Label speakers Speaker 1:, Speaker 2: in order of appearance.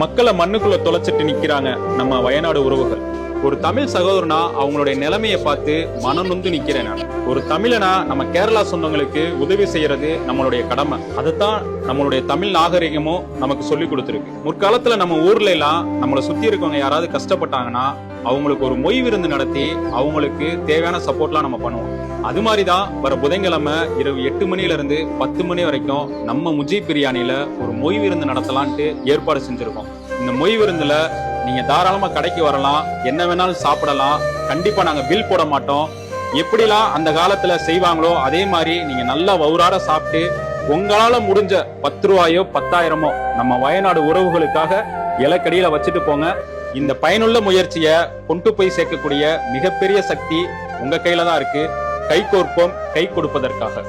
Speaker 1: மக்களை மண்ணுக்குள்ள தொலைச்சிட்டு நிக்கிறாங்க நம்ம வயநாடு உறவுகள். ஒரு தமிழ் சகோதரனா அவங்களுடைய நிலைமையை பார்த்து மனம் நொந்து நிக்கிறேன்? நான் ஒரு தமிழனா நம்ம கேரளா சொந்தங்களுக்கு உதவி செய்யறது நம்மளுடைய கடமை. அதுதான் நம்மளுடைய தமிழ் நாகரிகமும் நமக்கு சொல்லி கொடுத்துருக்கு. முற்காலத்துல நம்ம ஊர்ல எல்லாம் நம்மளை சுத்தி இருக்கவங்க யாராவது கஷ்டப்பட்டாங்கன்னா அவங்களுக்கு ஒரு மொய் விருந்து நடத்தி அவங்களுக்கு தேவையான சப்போர்ட்லாம் நம்ம பண்ணுவோம். அது மாதிரி தான் வர புதன்கிழமை இரவு எட்டு மணில பத்து மணி வரைக்கும் நம்ம முஜி பிரியாணியில் ஒரு மொய் விருந்து நடத்தலான்ட்டு ஏற்பாடு செஞ்சுருக்கோம். இந்த மொய் விருந்தில் நீங்கள் தாராளமாக கடைக்கு வரலாம் என்ன வேணாலும் சாப்பிடலாம் கண்டிப்பாக நாங்கள் பில் போட மாட்டோம். எப்படிலாம் அந்த காலத்தில் செய்வாங்களோ அதே மாதிரி நீங்கள் நல்லா வவுறார சாப்பிட்டு உங்களால முடிஞ்ச பத்து ரூபாயோ பத்தாயிரமோ நம்ம வயநாடு உறவுகளுக்காக இலக்கடியில வச்சுட்டு போங்க. இந்த பயனுள்ள முயற்சியை கொண்டு போய் சேர்க்கக்கூடிய மிகப்பெரிய சக்தி உங்க கையில தான் இருக்கு. கை கோர்ப்போம் கை கொடுப்பதற்காக.